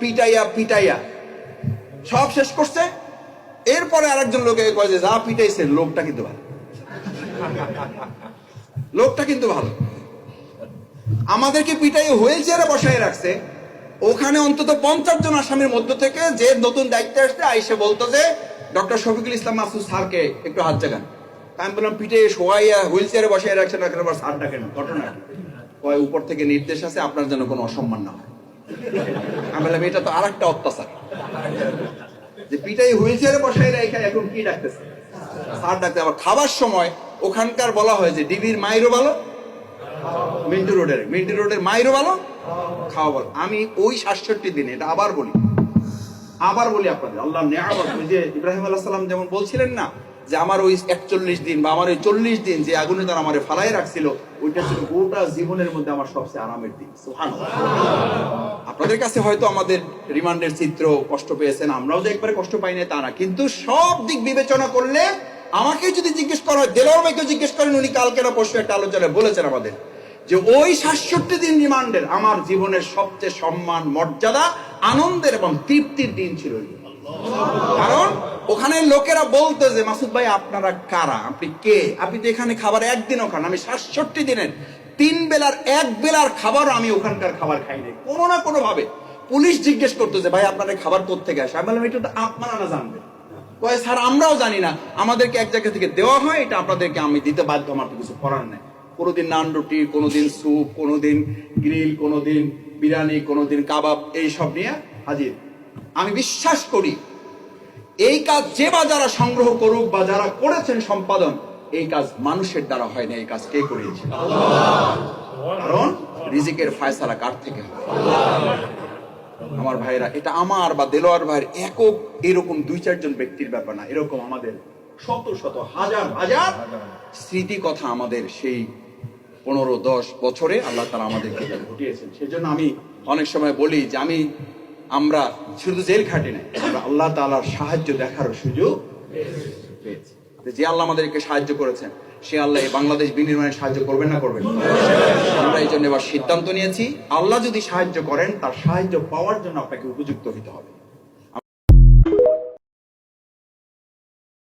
পিটাইয়া পিটাইয়া। সব শেষ করছে। এরপরে আরেকজন লোকে কয় যে, যা পিটাইছে, লোকটা কিন্তু ভালো। লোকটা কিন্তু ভালো। আমাদেরকে পিটাই হুইল চেয়ারে রাখছে। ওখানে অন্তত পঞ্চাশ জন আসামির মধ্য থেকে যে নতুন দায়িত্বে আসছে, আইসে বলতো যে, ডক্টর শফিকুল ইসলাম মাসুদ স্যারকে একটু হাত জাগান। আমি বললাম পিঠে শোয়াইয়া হুইল চেয়ারে বসায় রাখছেন না কেন? স্যার ডাকেন ঘটনা কয়, উপর থেকে নির্দেশ আছে, আপনার যেন কোনো অসম্মান না হয়। আমি বললাম এটা তো আর একটা অত্যাচার। যে পিটাই হুইল চেয়ারে রেখে এখন কি ডাকতেছে? স্যার ডাকতে, আবার খাবার সময় ওখানকার বলা হয় যে ডিবির মাইরও ভালো, মিন্টু রোডের মিন্টু রোডের মাইরও ভালো, খাওয়া ভালো। আমি ওই সাতষট্টি দিনে, এটা আবার বলি আবার বলি আপনাদের আল্লাহ নেয়ামত যে ইব্রাহিম আল্লাহ সাল্লাম যেমন বলছিলেন না, যে আমার ওই একচল্লিশ দিন বা আমার ওই চল্লিশ দিন যে আগুনে তারা আমার ফালাই রাখছিল, ওইটা ছিল গোটা জীবনের মধ্যে আমার সবচেয়ে আরামের দিন, সুবহানাল্লাহ। আপনাদের কাছে হয়তো আমাদের রিমান্ডের চিত্র কষ্ট পেয়েছেন, আমরাও যে একবারে কষ্ট পাই না তা না। কিন্তু সব দিক বিবেচনা করলে আমাকে যদি জিজ্ঞেস করা হয়, দেলোয়ার ভাইকে জিজ্ঞেস করেন, উনি কালকে না পরশু একটা আলোচনায় বলেছেন আমাদের যে ওই সাতষট্টি দিন রিমান্ডের আমার জীবনের সবচেয়ে সম্মান, মর্যাদা, আনন্দের এবং তৃপ্তির দিন ছিল কারণ ওখানে লোকেরা বলতো যে, মাসুদ ভাই, আপনারা কারা? আপনি কে? আপনি তো এখানে খাবার একদিনও খান আমি সাতষট্টি দিনের তিন বেলার, এক বেলার খাবারও আমি ওখানকার খাবার খাই নাই। কোনো না কোনো ভাবে পুলিশ জিজ্ঞেস করতো যে ভাই, আপনাদের খাবার কোথেকে আসে? আমি বললাম, এটা তো আপনারা না জানবেন। কয়, স্যার, আমরাও জানি না। আমাদেরকে এক জায়গা থেকে দেওয়া হয়, এটা আপনাদেরকে আমি দিতে বাধ্য, আমার তো কিছু করার নেই। কোনোদিন নান রুটি, কোনোদিন স্যুপ, কোনোদিন গ্রিল, কোনোদিন বিরিয়ানি, কোনোদিন কাবাব, এই সব নিয়ে হাজির। আমি বিশ্বাস করি, এই কাজ যে বা যারা সংগ্রহ করুক বা যারা করেছেন সম্পাদন এই কাজ মানুষের দ্বারা হয় না, এই কাজ কে করিয়েছে? কারণ রিজিকের ফায়সালা কার থেকে আমার ভাইরা এটা আমার বা দেলোয়ার ভাইয়ের একক এরকম দুই, চারজন ব্যক্তির ব্যাপার না, এরকম আমাদের শত শত, হাজার হাজার স্মৃতি কথা আমাদের সেই পনেরো, দশ বছরে আল্লাহ তারা আমাদেরকে ঘটিয়েছেন। সেজন্য আমি অনেক সময় বলি যে আমি, আমরা শুধু জেল খাটি নাই, আমরা আল্লাহ তালার সাহায্য দেখার সুযোগ পেয়েছি। যে আল্লাহ আমাদেরকে সাহায্য করেছেন, সে আল্লাহ এই বাংলাদেশ বিনির্মাণে সাহায্য করবেন না করবেন। আমরা এই জন্য এবার সিদ্ধান্ত নিয়েছি, আল্লাহ যদি সাহায্য করেন, তার সাহায্য পাওয়ার জন্য আপনাকে উপযুক্ত হতে হবে।